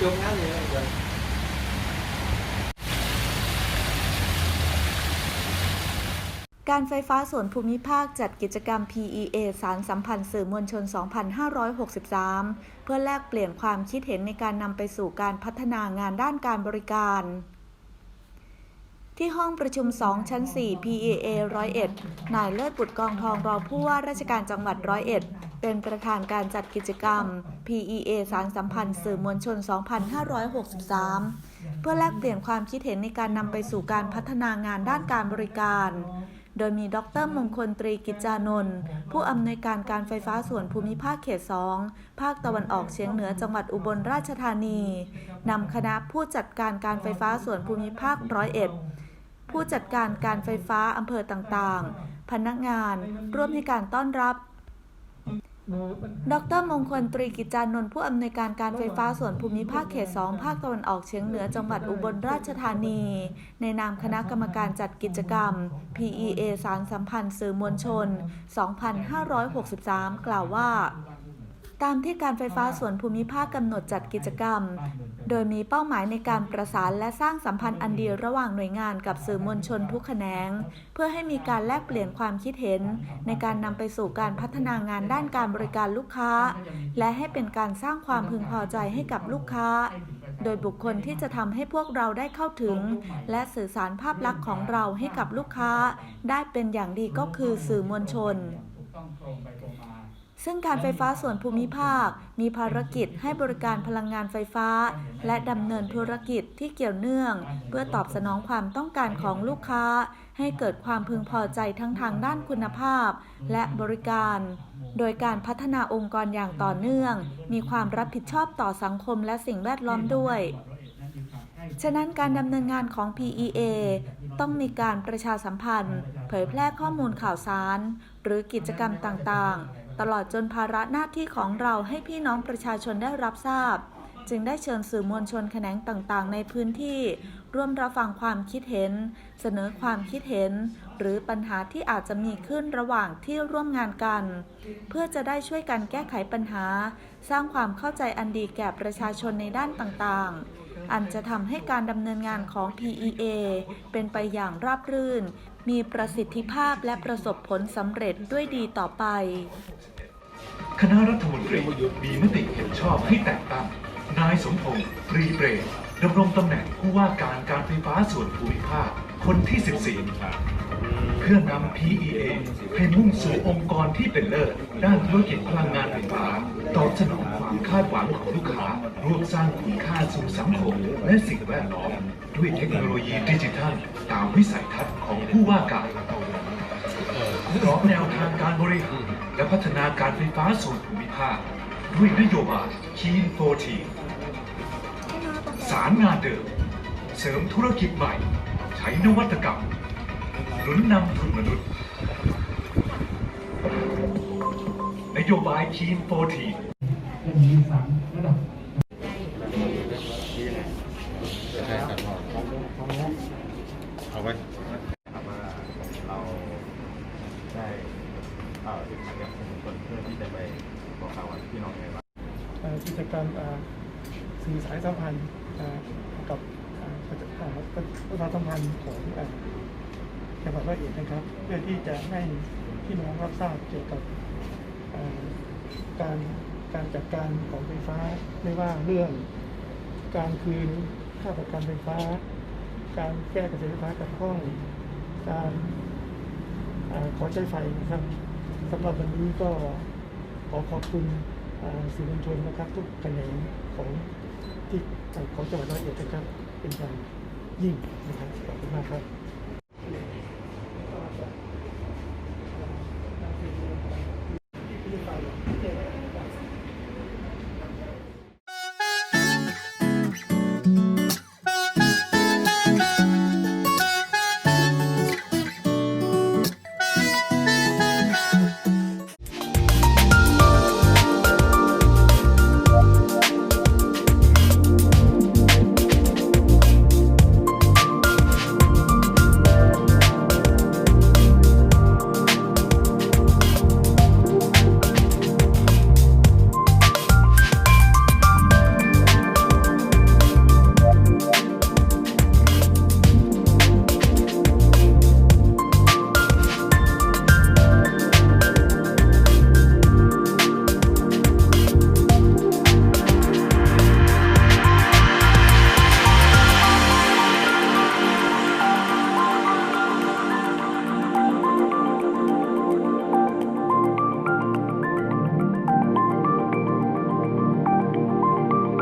จมน้ำเลยเดี๋ยวการไฟฟ้าส่วนภูมิภาคจัดกิจกรรม PEA สารสัมพันธ์สื่อมวลชน 2563 เพื่อแลกเปลี่ยนความคิดเห็นในการนำไปสู่การพัฒนางานด้านการบริการ ที่ห้องประชุม 2 ชั้น 4 PEA 101 นายเลิศบุตรกองทองรองผู้ว่าราชการจังหวัดร้อย เป็นประธานการจัดกิจกรรม PEA สารสัมพันธ์สื่อมวลชน 2563 เพื่อแลกเปลี่ยนความคิดเห็นในการนำไปสู่การพัฒนางานด้านการบริการ โดยมีดรมงคลตรีกิจจานนท์ผู้อำนวยการการไฟฟ้าส่วนภูมิภาคเขต 2 ภาคตะวันออกเฉียงเหนือจังหวัดอุบลราชธานีนำคณะผู้จัดการการไฟฟ้าส่วนภูมิภาคร้อยเอ็ดผู้จัดการการไฟฟ้าอำเภอต่างๆ พนักงาน ร่วมให้การต้อนรับ ดรมงคลตรีกิจจานนท์ผู้อำนวยการการไฟฟ้าส่วนภูมิภาคเขต 2 ภาคตะวันออกเฉียงเหนือจังหวัดอุบลราชธานี ในนามคณะกรรมการจัดกิจกรรม PEA สารสัมพันธ์สื่อมวลชน 2563 กล่าวว่าตามที่การไฟฟ้าส่วนภูมิภาคกำหนดจัดกิจกรรม โดยมีเป้าหมายในการประสานและสร้างสัมพันธ์อันดีระหว่างหน่วยงานกับสื่อมวลชนทุกแขนง เพื่อให้มีการแลกเปลี่ยนความคิดเห็น ในการนำไปสู่การพัฒนางานด้านการบริการลูกค้า และให้เป็นการสร้างความพึงพอใจให้กับลูกค้า โดยบุคคลที่จะทำให้พวกเราได้เข้าถึง และสื่อสารภาพลักษณ์ของเราให้กับลูกค้า ได้เป็นอย่างดีก็คือสื่อมวลชน ซึ่งการไฟฟ้าส่วนภูมิภาค มีภารกิจให้บริการพลังงานไฟฟ้า และดำเนินธุรกิจที่เกี่ยวเนื่อง เพื่อตอบสนองความต้องการของลูกค้า ให้เกิดความพึงพอใจทั้งทางด้านคุณภาพ และบริการ โดยการพัฒนาองค์กรอย่างต่อเนื่อง มีความรับผิดชอบต่อสังคมและสิ่งแวดล้อมด้วยฉะนั้นการดำเนินงานของ PEA ต้องมีการประชาสัมพันธ์ เผยแพร่ข้อมูลข่าวสาร หรือกิจกรรมต่างๆ ตลอดจนภาระหน้าที่ของเราให้พี่น้องประชาชนได้รับทราบ จึงได้เชิญสื่อมวลชนแขนงต่างๆ ในพื้นที่ ร่วมรับฟังความคิดเห็น เสนอความคิดเห็น หรือปัญหาที่อาจจะมีขึ้นระหว่างที่ร่วมงานกัน เพื่อจะได้ช่วยกันแก้ไขปัญหา สร้างความเข้าใจอันดีแก่ประชาชนในด้านต่างๆ อันจะทำให้การดำเนินงานของ PEA เป็นไปอย่างราบรื่น มีประสิทธิภาพและประสบผลสำเร็จด้วยดีต่อไป คณะรัฐมนตรีมีมติเห็นชอบให้แต่งตั้งนายสมพงษ์ปรีเปรดดำรงตำแหน่งผู้ว่าการการไฟฟ้าส่วนภูมิภาคคนที่ 14 เพื่อนำ PEA ให้มุ่งสู่องค์กรที่เป็นเลิศด้านธุรกิจพลังงานไฟฟ้าตอบสนองความคาดหวังของลูกค้าร่วมสร้างคุณค่าสู่สังคมและสิ่งแวดล้อม ด้วยเทคโนโลยีดิจิทัล ตามวิสัยทัศน์ของผู้ว่าการพร้อมแนวทางการบริหารและพัฒนาการไฟฟ้าส่วนภูมิภาค ด้วยนโยบาย Keen 40สารงานเดิม เสริมธุรกิจใหม่ ใช้นวัตกรรม หนุนนำทุนมนุษย์ นโยบาย Keen 40จะมีสามระดับเอาไว้ครับว่าเราได้เอ่อถึงมาเรียนสมุนคนเพื่อที่จะไปบอกข่าวกับพี่น้องไงว่าเอ่อกิจกรรมเอ่อสื่อสายสัมพันธ์เอ่อกับเอ่อประชาเอ่อประชาสัมพันธ์ของเอ่อ จังหวัดร้อยเอ็ดนะครับ เพื่อที่จะให้พี่น้องรับทราบเกี่ยวกับการการจัดการของไฟฟ้าไม่ว่าเรื่องการคืนค่าประกันไฟฟ้า การแก้กระแสไฟฟ้าขัดข้อง การอขอใช้ไฟนะครับสำหรับวันนี้ก็ขอขอบคุณสื่อมวลชนนะครับ ทุกแขนงของที่ของจังหวัดร้อยเอ็ดนะครับ เป็นอย่างยิ่งนะครับขอบคุณมากครับ